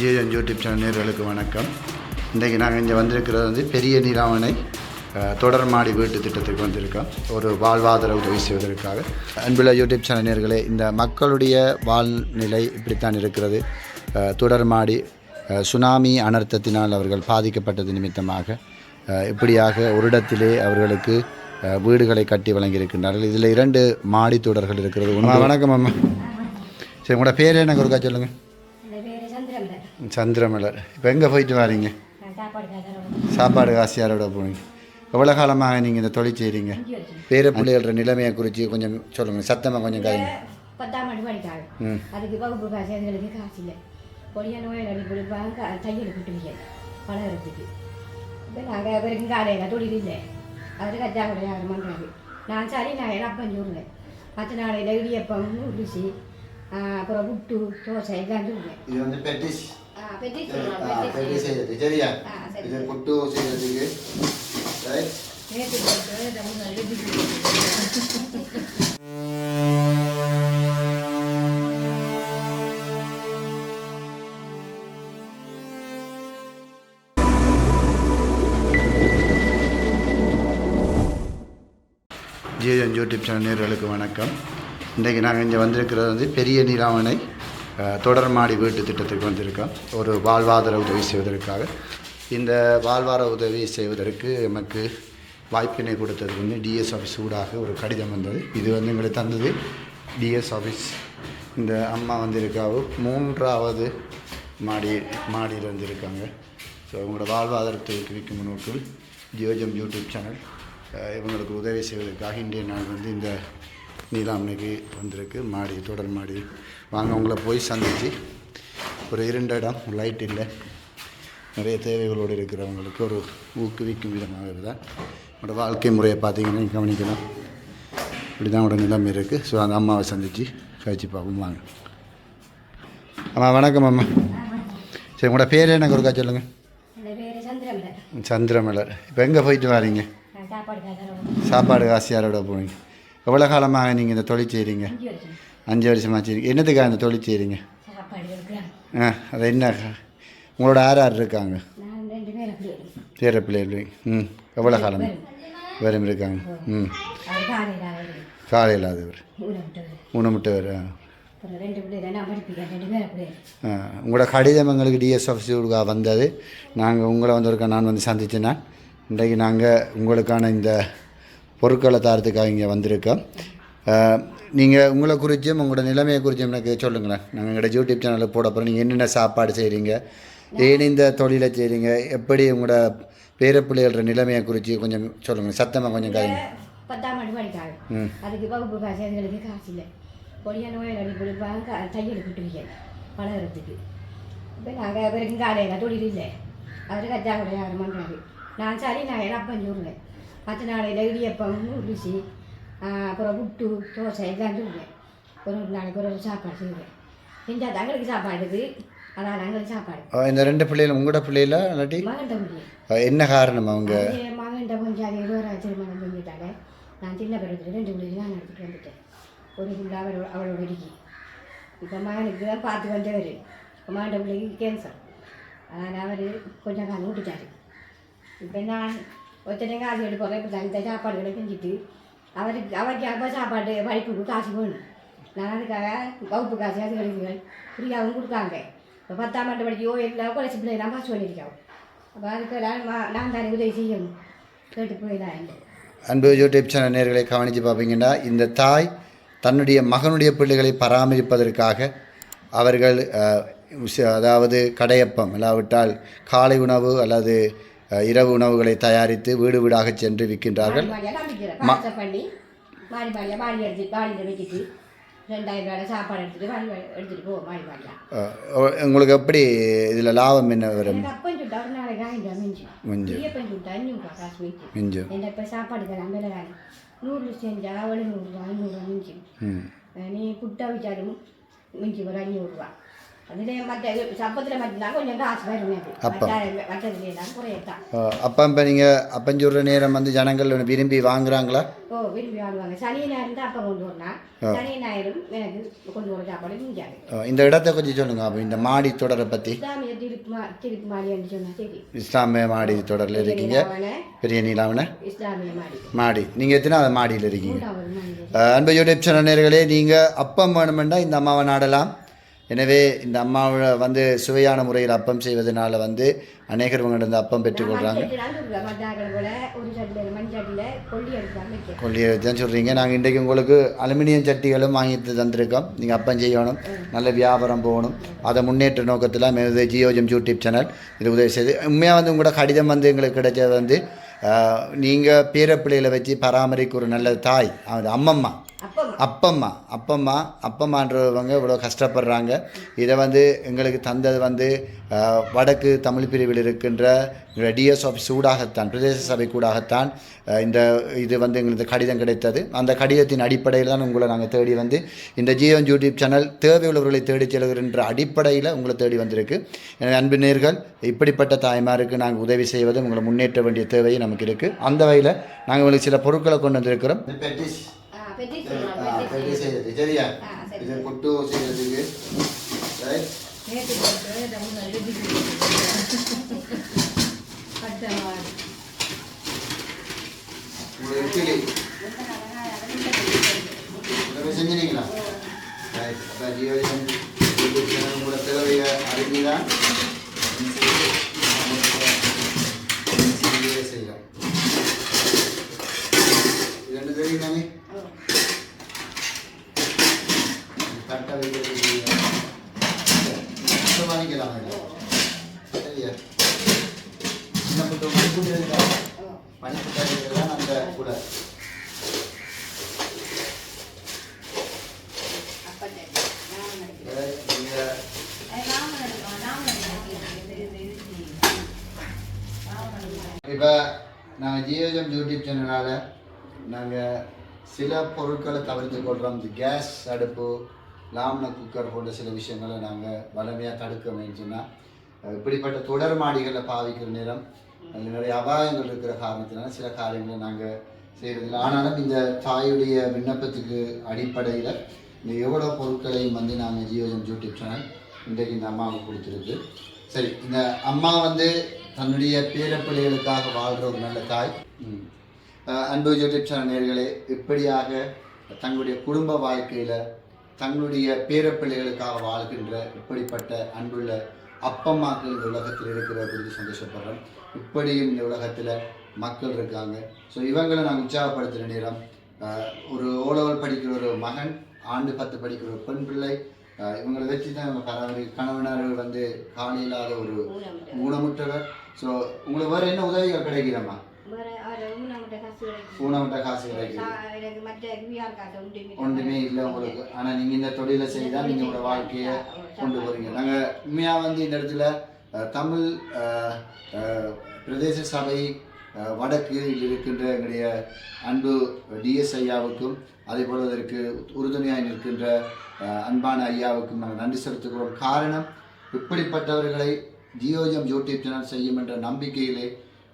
GN YouTube channel நேர்களுக்கு வணக்கம். இன்றைக்கி நாங்கள் இங்கே வந்திருக்கிறது வந்து பெரிய நீராவணை தொடர்மாடி வீட்டு திட்டத்துக்கு வந்திருக்கோம். ஒரு வாழ்வாதார உதவி செய்வதற்காக அன்புள்ள யூடியூப் சேனல் நேர்களே இந்த மக்களுடைய வாழ்நிலை இப்படித்தான் இருக்கிறது. தொடர்மாடி சுனாமி அனர்த்தத்தினால் அவர்கள் பாதிக்கப்பட்டது நிமித்தமாக இப்படியாக ஒரு இடத்திலே அவர்களுக்கு வீடுகளை கட்டி வழங்கியிருக்கின்றார்கள். இதில் இரண்டு மாடி தொடர்கள் இருக்கிறது. வணக்கம் அம்மா. சரி உங்களோட பேர் எனக்கு ஒருக்கா சொல்லுங்கள் சந்திரமலர் இப்போ எங்கே போயிட்டு வரீங்க? சாப்பாடு காசு சாப்பாடு காசு யாரோட போனீங்க. எவ்வளோ காலமாக நீங்கள் இந்த தொழில் செய்கிறீங்க பேர பிள்ளைகள நிலைமையை குறித்து கொஞ்சம் சொல்லுங்கள் சத்தமாக கொஞ்சம் கதைங்க. பத்தாம் ஆண்டு படிக்காங்க அதுக்கு வகுப்பு காசு எங்களுக்கு காசு இல்லை பொடிய நோயில் அடி கொடுப்பாங்க. தையல் விட்டுருங்க வளர்கிறதுக்கு இப்போ நாங்கள் பிறகு காலையில் தொழில் இல்லை. அவர் கஜா கூட யாரும் பண்ணுறாரு நான் சரி நான் அப்பம் சொல்லுவேன். மற்ற நாளையில் இடியப்பம் உருசி அப்புறம் புட்டு தோசை எல்லாம் சொல்லுவேன் இது வந்து பெட்டிஸ். பெட்டி பெட்டி செய்யறது சரியா. இது புட்டு செய்யறதுக்கு ரைட் ஜிஎன் யூடியூப் சேனல் நேர்களுக்கு வணக்கம். இன்றைக்கி நாங்கள் இங்கே வந்திருக்கிறது வந்து பெரிய நீராவணை அஹ், தொடர்மாடி வீட்டு திட்டத்துக்கு வந்திருக்கோம். ஒரு வாழ்வாதார உதவி செய்வதற்காக. இந்த வாழ்வார உதவி செய்வதற்கு நமக்கு வாய்ப்பினை கொடுத்தது வந்து டிஎஸ் ஆஃபீஸ் ஊடாக ஒரு கடிதம் வந்தது. இது வந்து எங்களுக்கு தந்தது. டிஎஸ் ஆஃபீஸ் இந்த அம்மா வந்திருக்காவோ மூன்றாவது மாடி மாடியில் வந்திருக்காங்க. ஸோ அவங்களோட வாழ்வாதாரத்தை ஊக்குவிக்கும் முன்னோக்கில் ஜியோஜம் யூடியூப் சேனல் இவங்களுக்கு உதவி செய்வதற்காக இன்றைய நாள் வந்து இந்த நீலாமணிக்கு வந்திருக்கு. மாடி தொடர் மாடி. வாங்க அவங்கள போய் சந்தித்து ஒரு இருண்ட இடம் லைட் இல்லை. நிறைய தேவைகளோடு இருக்கிறவங்களுக்கு ஒரு ஊக்குவிக்கும் விதமாக தான் என்னோட வாழ்க்கை முறையை பார்த்தீங்கன்னா கவனிக்கலாம் இப்படி தான் அவனோட நிலைமை இருக்குது ஸோ அந்த அம்மாவை சந்தித்து கழிச்சு பார்ப்போம். வாங்க. அம்மா வணக்கம் அம்மா. சரி உங்களோட பேர் எனக்கு ஒருக்கா சொல்லுங்கள் சந்திரமலர். இப்போ எங்கே போயிட்டு வரீங்க? சாப்பாடு காசு சாப்பாடு காசு யாரோட போனீங்க எவ்வளோ காலமாக நீங்கள் இந்த தொழில் செய்கிறீங்க அஞ்சு வருஷம். அஞ்சு வருஷமாக செய்றீங்க. என்னத்துக்காக இந்த தொழில் செய்கிறீங்க ஆ அது என்ன? உங்களோட யார் யார் இருக்காங்க பேர பிள்ளைகள் ம் எவ்வளோ காலம் வேறும் இருக்காங்க? ம். காலையில் ஆகுது காலையில் அது ஒரு ஊரை விட்டவர். ஊனமுட்டு வேறு அப்புறம் ரெண்டு பிள்ளை நான் படிப்பிக்கிறேன் ரெண்டு பேரும் அப்படி உங்களோட கடிதம் எங்களுக்கு டிஎஸ் வந்தது. நாங்கள் உங்களை வந்திருக்க நான் வந்து சந்திச்சேன்னா இன்றைக்கு நாங்கள் உங்களுக்கான இந்த பொருட்களை தரத்துக்காக இங்கே வந்திருக்கோம். நீங்கள் உங்களை குறித்தும் உங்களோட நிலைமையை குறித்தும் எனக்கு சொல்லுங்களேன். நாங்கள் எங்களோட யூடியூப் சேனலில் போட போகிறோம் நீங்கள் என்னென்ன சாப்பாடு செய்கிறீங்க ஏன் இந்த தொழிலை செய்கிறீங்க எப்படி உங்களோட பேர பிள்ளைகள நிலைமையை குறித்து கொஞ்சம் சொல்லுங்கள் சத்தமாக கொஞ்சம் கதைங்க பத்தாம் ஆண்டு படிக்காங்க ம். அதுக்கு வகுப்பு காசு எங்களுக்கு காசு இல்லை. பொடிய நோயில் அடி கொடுப்பாங்க. தையல் விட்டுருங்க வளர்கிறதுக்கு இப்போ நாங்கள் பிறகு காலையில் தொழில் இல்லை. அவர் கஜா கூட யாரும் பண்ணுறாரு நான் சரி நான் அப்பம் சொல்லுவேன் மற்ற நாளையில் இடியப்பம் உருசி அப்புறம் புட்டு தோசை எல்லாம் சொல்லுவேன் ஒரு நாளைக்கு ஒரு ஒரு சாப்பாடு செய்வேன். செஞ்சால் தங்களுக்கு சாப்பாடு இருக்குது அதான் எங்களுக்கு சாப்பாடு இந்த ரெண்டு பிள்ளைகள் உங்களோட பிள்ளைகளா இல்லாட்டி? என்ன காரணம் அவங்க? மகன் கொஞ்சம் அது வேறு திருமணம் செஞ்சுட்டாங்க. நான் சின்ன பிறகு ரெண்டு பிள்ளைங்க தான் நடத்திட்டு வந்துட்டேன். ஒரு பிள்ளை அவளோட அவளோட இடிக்கி இப்போ மகனுக்கு தான் பார்த்து வந்தவர். இப்போ மகன் பிள்ளைக்கு கேன்சர் அதனால் அவர் கொஞ்சம் காலம் விட்டுட்டாரு இப்போ நான் ஒருத்தனை காசு எடுப்போம் இப்போ இந்த சாப்பாடுகளை செஞ்சுட்டு அவருக்கு அவருக்கு அப்போ சாப்பாடு படிப்புக்கு காசு போகணும் நான் அதுக்காக வகுப்பு காசு அது கழிவுகள் ஃப்ரீயாகவும் கொடுக்காங்க இப்போ பத்தாம் ஆண்டு படிக்கோ எல்லாம் குறைச்சி பிள்ளை தான் காசு பண்ணியிருக்காங்க அப்போ அதுக்கு நான் தானே உதவி செய்யணும் கேட்டு போயிடலாம் அன்பு யூடியூப் சேனல் நேர்களை கவனித்து பார்ப்பீங்கன்னா இந்த தாய் தன்னுடைய மகனுடைய பிள்ளைகளை பராமரிப்பதற்காக அவர்கள் அதாவது கடையப்பம் இல்லாவிட்டால் காலை உணவு அல்லது இரவு உணவுகளை தயாரித்து வீடு வீடாக சென்று விற்கின்றார்கள். உங்களுக்கு எப்படி இதில் லாபம் என்ன வரும்? மிஞ்சும். நூறு செஞ்சா எழுநூறுபா ஐநூறுரூவா மிஞ்சி ம். நீ புட்டா வச்சாலும் மிஞ்சி ஒரு அஞ்சூறுரூவா அப்போ இப்போ நீங்கள் அப்பஞ்சூடுற நேரம் வந்து ஜனங்கள் விரும்பி வாங்குறாங்களா ஓ விரும்பி வாங்குவாங்க சனி ஞாயிறு தான் அப்போ கொண்டு வரலாம் சனி ஞாயிறும் எனக்கு கொண்டு வர சாப்பாடு மிஞ்சாது அஹ், இந்த இடத்த கொஞ்சம் சொல்லுங்கள் அப்போ இந்த மாடி தொடரை பற்றி இஸ்லாமிய மாடி தொடரில் இருக்கீங்க பெரிய நீலாவன மாடி நீங்கள் எத்தனாவது மாடியில் இருக்கீங்க அன்பு யூடியூப் சேனல் நேயர்களே நீங்கள் அப்பம் வேணுமெண்டா இந்த அம்மாவை நாடலாம் எனவே இந்த அம்மாவை வந்து சுவையான முறையில் அப்பம் செய்வதனால வந்து அநேகர் உங்கள்கிட்ட அப்பம் பெற்றுக்கொள்கிறாங்க கொல்லி எடுப்பாங்க வைக்க கொல்லி தான் சொல்கிறீங்க நாங்கள் இன்றைக்கு உங்களுக்கு அலுமினியம் சட்டிகளும் வாங்கி தந்திருக்கோம். நீங்கள் அப்பம் செய்யணும். நல்ல வியாபாரம் போகணும். அதை முன்னேற்ற நோக்கத்தில் மேது ஜியோஜம் யூடியூப் சேனல். இது உதவி செய்து உண்மையாக வந்து உங்களோட கடிதம் வந்து எங்களுக்கு கிடைச்சது வந்து நீங்கள் பேரப்பிள்ளைகளை வச்சு பராமரிக்க ஒரு நல்ல தாய் அது அம்மம்மா. அப்பம்மா அப்பம்மா அப்பம்மான்றவங்க இவ்வளோ கஷ்டப்படுறாங்க. இதை வந்து எங்களுக்கு தந்தது வந்து வடக்கு தமிழ் பிரிவில் இருக்கின்ற டிஎஸ் ஆஃபீஸ் ஊடாகத்தான் பிரதேச சபை கூடாகத்தான் இந்த இது வந்து எங்களுக்கு கடிதம் கிடைத்தது. அந்த கடிதத்தின் அடிப்படையில் தான் உங்களை நாங்கள் தேடி வந்து இந்த ஜியோன் யூடியூப் சேனல் தேவையுள்ளவர்களை தேடி செல்கின்ற அடிப்படையில் உங்களை தேடி வந்திருக்கு. அன்பு நேர்கள் இப்படிப்பட்ட தாய்மாருக்கு நாங்கள் உதவி செய்வதும் உங்களை முன்னேற்ற வேண்டிய தேவை நமக்கு இருக்குது அந்த வகையில் நாங்கள் உங்களுக்கு சில பொருட்களை கொண்டு வந்திருக்கிறோம். பெட்டி செய்யறது சரியா. இது புட்டு செய்யறதுக்கு ரைட் இட்லி இதெல்லாம் செஞ்சுனீங்களா ரைட் அப்போ தேவையை அறிஞ்சு தான் செய்யலாம் இது ரெண்டு தெரியும் தானே தட்டை வைக்கிறது வாங்கிக்கலாம் சரியா சின்ன புட்டு மணிக்கூட்டி இருக்கா மணிக்கூட்டி தான் அந்த கூட அப்பட்டை நான் நீங்கள் இப்போ நாங்கள் ஜியோஜம் யூடியூப் சேனலால் நாங்கள் சில பொருட்களை தவிர்த்து கொள்கிறோம் இந்த கேஸ் அடுப்பு லாம்ன குக்கர் போன்ற சில விஷயங்களை நாங்கள் வலிமையாக தடுக்க சொன்னால் இப்படிப்பட்ட தொடர் மாடிகளில் பாவிக்கிற நேரம் அதில் நிறைய அபாயங்கள் இருக்கிற காரணத்தினால சில காரியங்களை நாங்கள் செய்கிறதில்ல ஆனாலும் இந்த தாயுடைய விண்ணப்பத்துக்கு அடிப்படையில் இந்த எவ்வளோ பொருட்களையும் வந்து நாங்கள் ஜியோஜம் யூடியூப் சேனல் இன்றைக்கு இந்த அம்மாவுக்கு கொடுத்துருக்கு. சரி இந்த அம்மா வந்து தன்னுடைய பேரப்பிள்ளைகளுக்காக வாழ்கிற ஒரு நல்ல தாய். அன்பு சேனல் நேர்களே இப்படியாக தங்களுடைய குடும்ப வாழ்க்கையில் தங்களுடைய பேரப்பிள்ளைகளுக்காக வாழ்கின்ற இப்படிப்பட்ட அன்புள்ள அப்பம்மாக்கள் இந்த உலகத்தில் இருக்கிற குறித்து சந்தோஷப்படுறோம். இப்படியும் இந்த உலகத்தில் மக்கள் இருக்காங்க. ஸோ இவங்களை நான் உற்சாகப்படுத்துகிற நேரம் ஒரு ஓலவல் படிக்கிற ஒரு மகன் ஆண்டு பத்து படிக்கிற ஒரு பெண் பிள்ளை இவங்களை வச்சு தான் பராமரி கணவனார்கள் வந்து காணி இல்லாத ஒரு ஊனமுற்றவர். ஸோ உங்களுக்கு வேறு என்ன உதவிகள் கிடைக்கிறம்மா நம்மகிட்ட காசு கிடைக்குது. ஒன்றுமே இல்லை. உங்களுக்கு. ஆனால் நீங்கள் இந்த தொழிலை செய்தால் நீங்கள் உங்களோட வாழ்க்கையை கொண்டு போகிறீங்க நாங்கள் உண்மையாக வந்து இந்த இடத்துல தமிழ் பிரதேச சபை வடக்கு இருக்கின்ற எங்களுடைய அன்பு டிஎஸ் ஐயாவுக்கும் அதே போல் அதற்கு உறுதுணையாக நிற்கின்ற அன்பான ஐயாவுக்கும் நாங்கள் நன்றி செலுத்துகிறோம். காரணம் இப்படிப்பட்டவர்களை ஜியோஜம் யூடியூப் சேனல் செய்யும் என்ற நம்பிக்கையிலே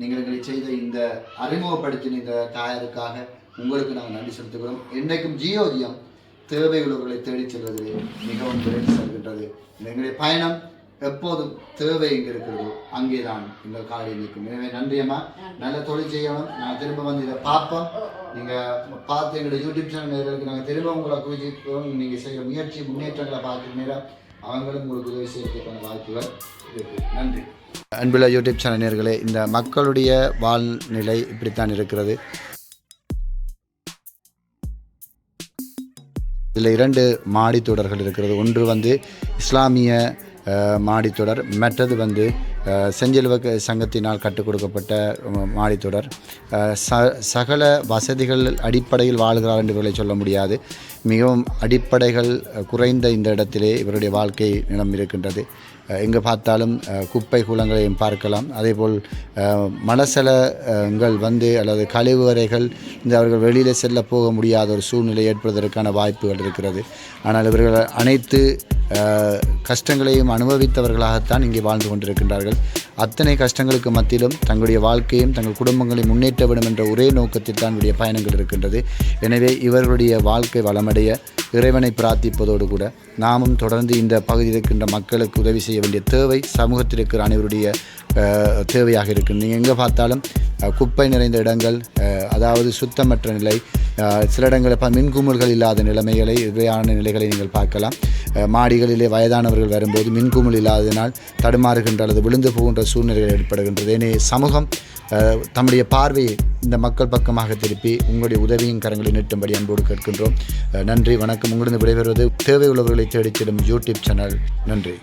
நீங்கள் எங்களை செய்த இந்த அறிமுகப்படுத்தின இந்த தாயாருக்காக உங்களுக்கு நாங்கள் நன்றி செலுத்துகிறோம். என்றைக்கும் ஜியோஜியம் தேவை உள்ளவர்களை தேடிச் செல்வதிலே மிகவும் விரைந்து செல்கின்றது. எங்களுடைய பயணம் எப்போதும் தேவை எங்கே இருக்கிறதோ அங்கே தான் எங்கள் காலை நிற்கும் எனவே நன்றியம்மா நல்ல தொழில் செய்யணும். நான் திரும்ப வந்து இதை பார்ப்போம். நீங்கள் பார்த்து எங்களுடைய யூடியூப் சேனல் நேர்களுக்கு நாங்கள் திரும்ப உங்களை குறிச்சிக்கிறோம் நீங்கள் செய்கிற முயற்சி முன்னேற்றங்களை பார்க்குற நேரம் அவங்களும் உங்களுக்கு உதவி செய்யறதுக்கான வாய்ப்புகள் இருக்கு. நன்றி. அன்புள்ள யூடியூப் சேனல் நேர்களே இந்த மக்களுடைய வாழ்நிலை இப்படித்தான் இருக்கிறது. இதில் இரண்டு மாடித்தொடர்கள் இருக்கிறது. ஒன்று வந்து இஸ்லாமிய மாடித்தொடர். மற்றது வந்து அஹ், செஞ்சிலுவ சங்கத்தினால் கற்றுக் கொடுக்கப்பட்ட மாடித்தொடர். ச சகல வசதிகள் அடிப்படையில் வாழ்கிறார் என்று இவர்களை சொல்ல முடியாது. மிகவும் அடிப்படைகள் குறைந்த இந்த இடத்திலே இவருடைய வாழ்க்கை நிலம் இருக்கின்றது. எங்கே பார்த்தாலும் குப்பை கூலங்களையும் பார்க்கலாம். அதேபோல் மனசலங்கள் மலசலங்கள் வந்து அல்லது கழிவறைகள் இந்த அவர்கள் வெளியில் செல்ல போக முடியாத ஒரு சூழ்நிலை ஏற்படுவதற்கான வாய்ப்புகள் இருக்கிறது. ஆனால் இவர்கள் அனைத்து கஷ்டங்களையும் அனுபவித்தவர்களாகத்தான் இங்கே வாழ்ந்து கொண்டிருக்கின்றார்கள். அத்தனை கஷ்டங்களுக்கு மத்தியிலும் தங்களுடைய வாழ்க்கையும் தங்கள் குடும்பங்களை முன்னேற்ற வேண்டும் என்ற ஒரே நோக்கத்தில் தான் இவருடைய பயணங்கள் இருக்கின்றது. எனவே இவர்களுடைய வாழ்க்கை வளமடைய இறைவனை பிரார்த்திப்பதோடு கூட நாமும் தொடர்ந்து இந்த பகுதியில் இருக்கின்ற மக்களுக்கு உதவி செய்ய வேண்டிய தேவை சமூகத்தில் இருக்கிற அனைவருடைய தேவையாக இருக்குது நீங்கள் எங்கே பார்த்தாலும் குப்பை நிறைந்த இடங்கள் அதாவது சுத்தமற்ற நிலை சில இடங்களில் இப்போ மின்குமுள்கள் இல்லாத நிலைமைகளை இவையான நிலைகளை நீங்கள் பார்க்கலாம். மாடிகளிலே வயதானவர்கள் வரும்போது மின்குமுள் இல்லாததினால் தடுமாறுகின்ற அல்லது விழுந்து போகின்ற சூழ்நிலைகள் ஏற்படுகின்றது. எனவே சமூகம் தம்முடைய பார்வையை இந்த மக்கள் பக்கமாக திருப்பி உங்களுடைய உதவியும் கரங்களை நீட்டும்படி அன்போடு கேட்கின்றோம். நன்றி வணக்கம். உங்களிருந்து விடைபெறுவது தேவை உள்ளவர்களை தேடிச் செல்லும் யூடியூப் சேனல் நன்றி.